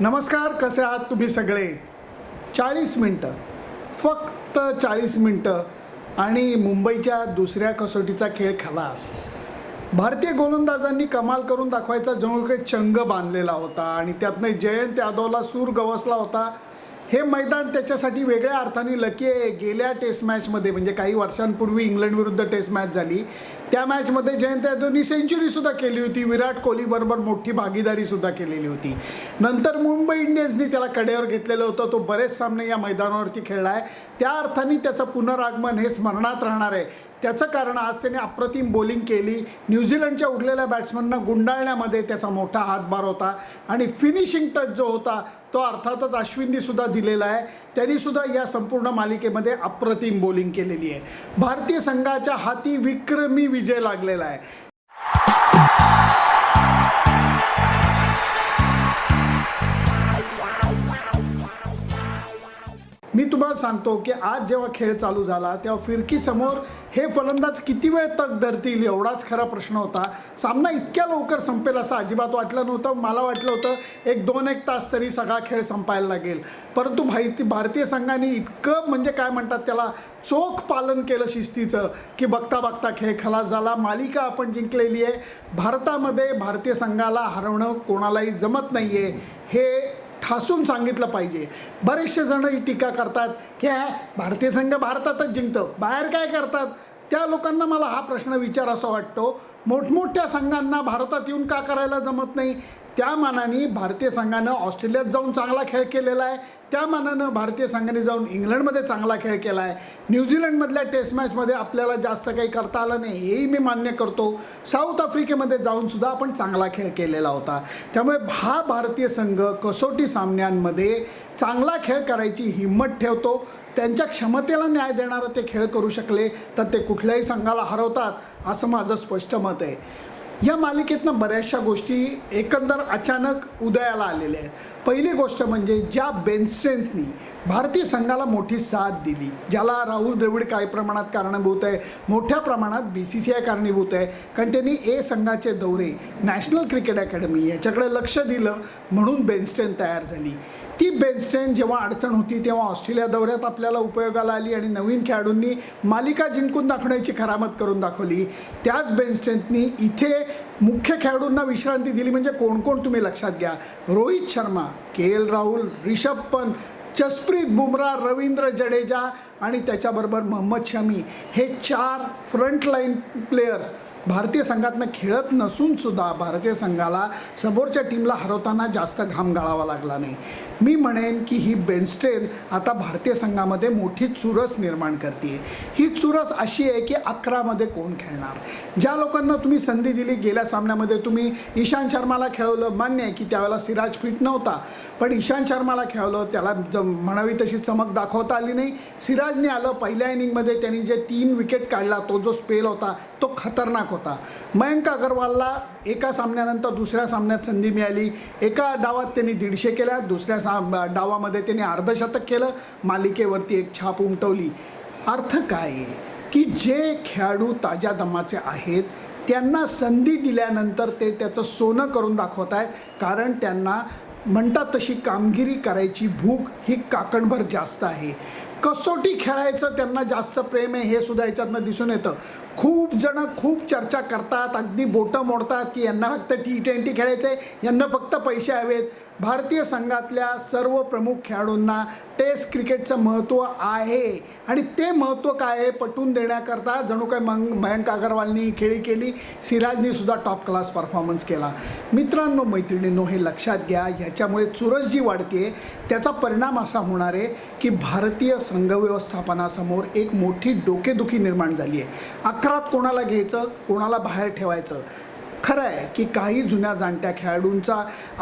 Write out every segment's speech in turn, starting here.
नमस्कार कसे आहात तुम्ही सगळे? चाळीस मिनटं. फक्त चाळीस मिनटं आणि मुंबईच्या दुसऱ्या कसोटीचा खेळ खलास. भारतीय गोलंदाजांनी कमाल करून दाखवायचा जणू काही चंग बांधलेला होता आणि त्यातनं जयंत यादवला सूर गवसला होता. हे मैदान त्याच्यासाठी वेगळ्या अर्थाने लकी आहे. गेल्या टेस्ट मॅचमध्ये म्हणजे काही वर्षांपूर्वी इंग्लंडविरुद्ध टेस्ट मॅच झाली. त्या मॅचमध्ये जयंत यादवनी सेंचुरीसुद्धा केली होती. विराट कोहलीबरोबर मोठी भागीदारीसुद्धा केलेली होती. नंतर मुंबई इंडियन्सनी त्याला कडेवर घेतलेलं होतं. तो बरेच सामने या मैदानावरती खेळला आहे. त्या अर्थाने त्याचं पुनरागमन हे स्मरणात राहणार आहे. त्याचं कारण आज त्याने अप्रतिम बॉलिंग केली. न्यूझीलंडच्या उरलेल्या बॅट्समनना गुंडाळण्यामध्ये त्याचा मोठा हातभार होता. आणि फिनिशिंग टच जो होता तो अर्थातच अश्विननी सुद्धा दिलेला आहे. त्यांनी सुद्धा या संपूर्ण मालिकेमध्ये अप्रतिम बॉलिंग केलेली आहे. भारतीय संघाच्या हाती विक्रमी विजय लागलेला आहे. मी तुम्हाला सांगतो की आज जेव्हा खेळ चालू झाला तेव्हा फिरकीसमोर हे फलंदाज किती वेळ तक धरतील एवढाच खरा प्रश्न होता. सामना इतक्या लवकर संपेल असं अजिबात वाटलं नव्हतं. मला वाटलं होतं एक दोन एक तास तरी सगळा खेळ संपायला लागेल. परंतु भारती भारतीय संघाने इतकं म्हणजे काय म्हणतात त्याला चोख पालन केलं शिस्तीचं की बघता बघता खेळ खलास झाला. मालिका आपण जिंकलेली आहे. भारतामध्ये भारतीय संघाला हरवणं कोणालाही जमत नाही आहे हे ठासून सांगितलं पाहिजे. बरेचसे जण ही टीका करतात की भारतीय संघ भारतातच जिंकतं. बाहेर काय करतात? त्या लोकांना मला हा प्रश्न विचार असा वाटतो. मोठमोठ्या संघांना भारतात येऊन का करायला जमत नाही? त्या मानाने भारतीय संघानं ऑस्ट्रेलियात जाऊन चांगला खेळ केलेला आहे. त्या मानानं भारतीय संघाने जाऊन इंग्लंडमध्ये चांगला खेळ केला आहे न्यूझीलंडमधल्या टेस्ट मॅचमध्ये आपल्याला जास्त काही करता आलं नाही हेही मी मान्य करतो. साऊथ आफ्रिकेमध्ये जाऊनसुद्धा आपण चांगला खेळ केलेला होता. त्यामुळे हा भारतीय संघ कसोटी सामन्यांमध्ये चांगला खेळ करायची हिंमत ठेवतो. त्यांच्या क्षमतेला न्याय देणारं ते खेळ करू शकले तर ते कुठल्याही संघाला हरवतात असं माझं स्पष्ट मत आहे. या मालिकेतनं बऱ्याचशा गोष्टी एकंदर अचानक उदयाला आलेल्या आहेत. पहिली गोष्ट म्हणजे ज्या बेनस्ट्रेंथनी भारतीय संघाला मोठी साथ दिली ज्याला राहुल द्रविड काही प्रमाणात कारणीभूत आहे मोठ्या प्रमाणात बी सी सी आय कारणीभूत आहे कारण त्यांनी ए संघाचे दौरे नॅशनल क्रिकेट अकॅडमी याच्याकडे लक्ष दिलं म्हणून बेनस्टेन तयार झाली. ती बेनस्टेन जेव्हा अडचण होती तेव्हा ऑस्ट्रेलिया दौऱ्यात आपल्याला उपयोगाला आली आणि नवीन खेळाडूंनी मालिका जिंकून दाखवण्याची खरामत करून दाखवली. त्याच बेनस्ट्रेंथनी इथे मुख्य खेळाडूंना विश्रांती दिली म्हणजे कोण कोण तुम्ही लक्षात घ्या. रोहित शर्मा के एल राहुल रिषभ पंत जसप्रीत बुमराह रवींद्र जडेजा आणि त्याच्याबरोबर मोहम्मद शमी हे चार फ्रंटलाईन प्लेयर्स भारतीय संघातनं खेळत नसून सुद्धा भारतीय संघाला समोरच्या टीमला हरवताना जास्त घाम गाळावा लागला नाही. मी म्हणेन की ही बेनस्टेन आता भारतीय संघामध्ये मोठी चुरस निर्माण करते. ही चुरस अशी आहे की अकरामध्ये कोण खेळणार? ज्या लोकांना तुम्ही संधी दिली गेल्या सामन्यामध्ये तुम्ही ईशांत शर्माला खेळवलं मान्य आहे की त्यावेळेला सिराज फिट नव्हता. पण ईशांत शर्माला खेळवलं त्याला ज म्हणावी तशी चमक दाखवता आली नाही. सिराजने आलं पहिल्या इनिंगमध्ये त्यांनी जे तीन विकेट काढला तो जो स्पेल होता तो खतरनाक होता. मयंक अगरवालला एका सामन्यानंतर दुसऱ्या सामन्यात संधी मिळाली. एका डावात त्यांनी दीडशे केल्या दुसऱ्या सा डावामध्ये त्याने अर्धशतक केलं. मालिकेवरती एक छाप उमटवली. अर्थ काय आहे? की जे खेळाडू ताज्या दमाचे आहेत त्यांना संधी दिल्यानंतर ते त्याचं सोनं करून दाखवत आहेत. कारण त्यांना म्हणतात तशी कामगिरी करायची भूक ही काकणभर जास्त आहे. कसोटी खेळायचं त्यांना जास्त प्रेम आहे हे सुद्धा याच्यातनं दिसून येतं. खूप जण खूप चर्चा करतात अगदी बोटं मोडतात की यांना फक्त टी ट्वेंटी खेळायचं आहे यांना फक्त पैसे हवेत. भारतीय संघातल्या सर्व प्रमुख खेळाडूंना टेस्ट क्रिकेटचं महत्त्व आहे. आणि ते महत्त्व काय आहे पटवून देण्याकरता जणू काय मंग मयंक अगरवालनी खेळी केली. सिराजनी सुद्धा टॉप क्लास परफॉर्मन्स केला. मित्रांनो मैत्रिणींनो हे लक्षात घ्या ह्याच्यामुळे चुरस जी वाढते त्याचा परिणाम असा होणार आहे की भारतीय संघ व्यवस्थापनासमोर एक मोठी डोकेदुखी निर्माण झाली आहे अकरात कोणाला घ्यायचं? कोणाला बाहेर ठेवायचं? खरं आहे की काही जुन्या जाणत्या खेळाडूंचा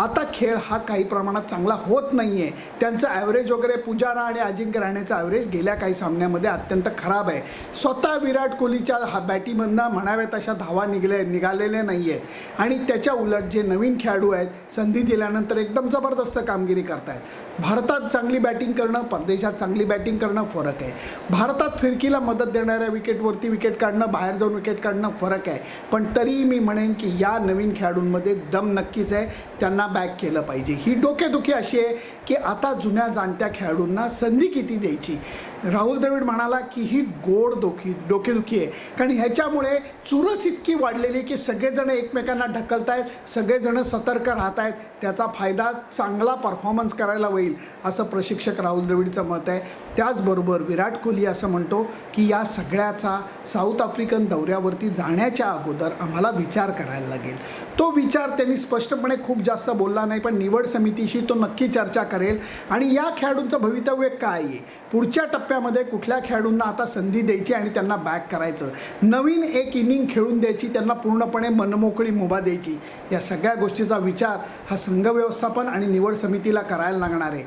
आता खेळ हा काही प्रमाणात चांगला होत नाही आहे त्यांचं ॲव्हरेज वगैरे पुजारा आणि अजिंक्य राहण्याचं ॲव्हरेज गेल्या काही सामन्यामध्ये अत्यंत खराब आहे. स्वतः विराट कोहलीच्या हा बॅटीमधनं म्हणाव्या तशा धावा निघले निघालेल्या नाही आहेत आणि त्याच्या उलट जे नवीन खेळाडू आहेत संधी दिल्यानंतर एकदम जबरदस्त कामगिरी करतायत. भारतात चांगली बॅटिंग करणं परदेशात चांगली बॅटिंग करणं फरक आहे. भारतात फिरकीला मदत देणाऱ्या विकेटवरती विकेट काढणं बाहेर जाऊन विकेट काढणं फरक आहे. पण तरीही मी म्हणेन की या नवीन खेळाडूंमध्ये दम नक्कीच आहे. त्यांना बॅक केलं पाहिजे. ही डोकेदुखी अशी आहे की आता जुन्या जाणत्या खेळाडूंना संधी किती द्यायची? राहुल द्रविड म्हणाला की ही गोड डोकी डोकेदुखी आहे. कारण ह्याच्यामुळे चुरस इतकी वाढलेली आहे की सगळेजण एकमेकांना ढकलत आहेत सगळेजण सतर्क राहत आहेत. त्याचा फायदा चांगला परफॉर्मन्स करायला होईल असं प्रशिक्षक राहुल द्रविडचं मत आहे. त्याचबरोबर विराट कोहली असं म्हणतो की या सगळ्याचा साऊथ आफ्रिकन दौऱ्यावरती जाण्याच्या अगोदर आम्हाला विचार करायला लागेल. तो विचार त्यांनी स्पष्टपणे खूप जास्त बोलला नाही पण निवड समितीशी तो नक्की चर्चा करेल. आणि या खेळाडूंचं भवितव्य काय आहे? पुढच्या टप्प्यामध्ये कुठल्या खेळाडूंना आता संधी द्यायची आणि त्यांना बॅक करायचं? नवीन एक इनिंग खेळून द्यायची त्यांना पूर्णपणे मनमोकळी मुभा द्यायची या सगळ्या गोष्टीचा विचार हा संघ व्यवस्थापन आणि निवड समितीला करायला लागणार आहे.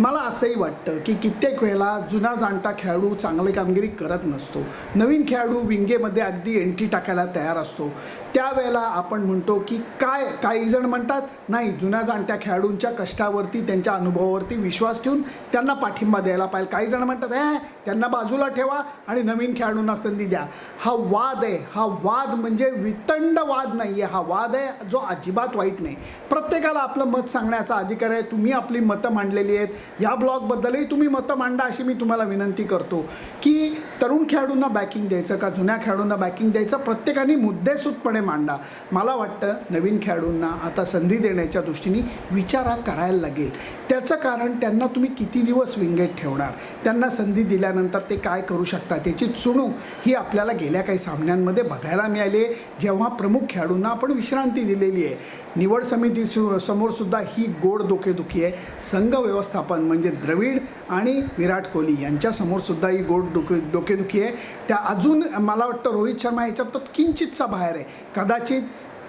मला असंही वाटतं की कित्येक वेळेला जुना जाणता खेळाडू चांगली कामगिरी करत नसतो. नवीन खेळाडू विंगेमध्ये अगदी एंट्री टाकायला तयार असतो. त्यावेळेला आपण म्हणतो की काय काही जण म्हणतात नाही जुन्या जाणत्या खेळाडूंच्या कष्टावरती त्यांच्या अनुभवावरती विश्वास ठेवून त्यांना पाठिंबा द्यायला पाहिजे. काही जण म्हणतात हे त्यांना बाजूला ठेवा आणि नवीन खेळाडूंना संधी द्या. हा वाद आहे. हा वाद म्हणजे वितंड वाद नाही आहे हा वाद आहे जो अजिबात वाईट नाही. प्रत्येकाला आपलं मत सांगण्याचा अधिकार आहे. तुम्ही आपली मतं मांडलेली आहेत. या ब्लॉगबद्दलही तुम्ही मतं मांडा अशी मी तुम्हाला विनंती करतो की तरुण खेळाडूंना बॅकिंग द्यायचं का जुन्या खेळाडूंना बॅकिंग द्यायचं? प्रत्येकाने मुद्देसूदपणे मांडा. मला वाटतं नवीन खेळाडूंना आता संधी देण्याच्या दृष्टीने विचार हा करायला लागेल. त्याचं कारण त्यांना तुम्ही किती दिवस विंगेट ठेवणार? त्यांना संधी दिल्यानंतर ते काय करू शकतात? त्याची चुणूक ही आपल्याला गेल्या काही सामन्यांमध्ये बघायला मिळाली आहे. जेव्हा प्रमुख खेळाडूंना आपण विश्रांती दिलेली आहे. निवड समिती समोरसुद्धा समोर सुद्धा ही गोड डोकेदुखी आहे. संघ व्यवस्थापन म्हणजे द्रविड आणि विराट कोहली यांच्यासमोर सुद्धा ही गोड डोके डोकेदुखी आहे. त्या अजून मला वाटतं रोहित शर्मा याच्यात तो किंचितचा बाहेर आहे. कदाचित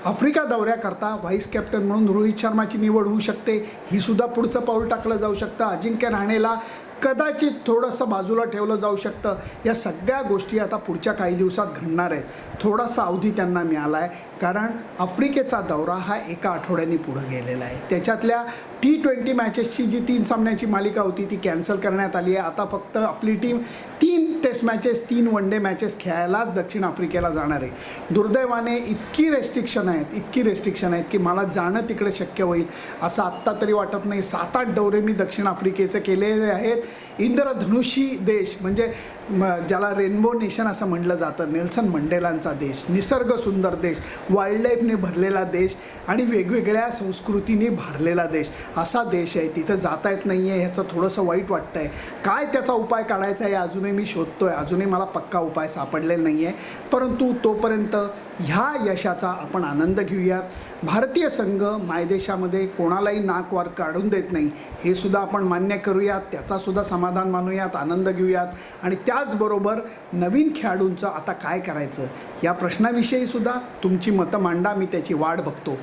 आफ्रिका दौऱ्याकरता व्हाईस कॅप्टन म्हणून रोहित शर्माची निवड होऊ शकते. ही सुद्धा पुढचं पाऊल टाकलं जाऊ शकतं. अजिंक्य राणेला कदाचित थोडंसं बाजूला ठेवलं जाऊ शकतं. या सगळ्या गोष्टी आता पुढच्या काही दिवसात घडणार आहेत. थोडासा अवधी त्यांना मिळाला आहे. कारण आफ्रिकेचा दौरा हा एका आठवड्याने पुढं गेलेला आहे. त्याच्यातल्या टी ट्वेंटी मॅचेसची जी तीन सामन्यांची मालिका होती ती कॅन्सल करण्यात आली आहे. आता फक्त आपली टीम तीन टेस्ट मॅचेस तीन वन डे मॅचेस खेळायलाच दक्षिण आफ्रिकेला जाणार आहे. दुर्दैवाने इतकी रेस्ट्रिक्शन आहेत इतकी रेस्ट्रिक्शन आहेत की मला जाणं तिकडे शक्य होईल असं आत्ता तरी वाटत नाही. सात आठ दौरे मी दक्षिण आफ्रिकेचे केलेले आहेत. इंद्रधनुषी देश म्हणजे म ज्याला रेनबो नेशन असं म्हटलं जातं नेल्सन मंडेलांचा देश निसर्ग सुंदर देश वाईल्डलाईफने भरलेला देश आणि वेगवेगळ्या संस्कृतीने भरलेला देश असा देश आहे. तिथं जाता येत नाही आहे ह्याचं थोडंसं वाईट वाटतं आहे काय त्याचा उपाय काढायचा आहे अजूनही मी शोधतो आहे अजूनही मला पक्का उपाय सापडलेला नाही आहे परंतु तोपर्यंत ह्या यशाचा आपण आनंद घेऊयात. भारतीय संघ मायदेशामध्ये कोणालाही नाकवार काढून देत नाही हे सुद्धा आपण मान्य करूयात. त्याचासुद्धा समाधान मानूयात आनंद घेऊयात. आणि त्याचबरोबर नवीन खेळाडूंचं आता काय करायचं? या प्रश्नाविषयी सुद्धा तुमची मतं मांडा मी त्याची वाट बघतो.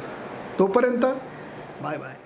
तोपर्यंत बाय बाय.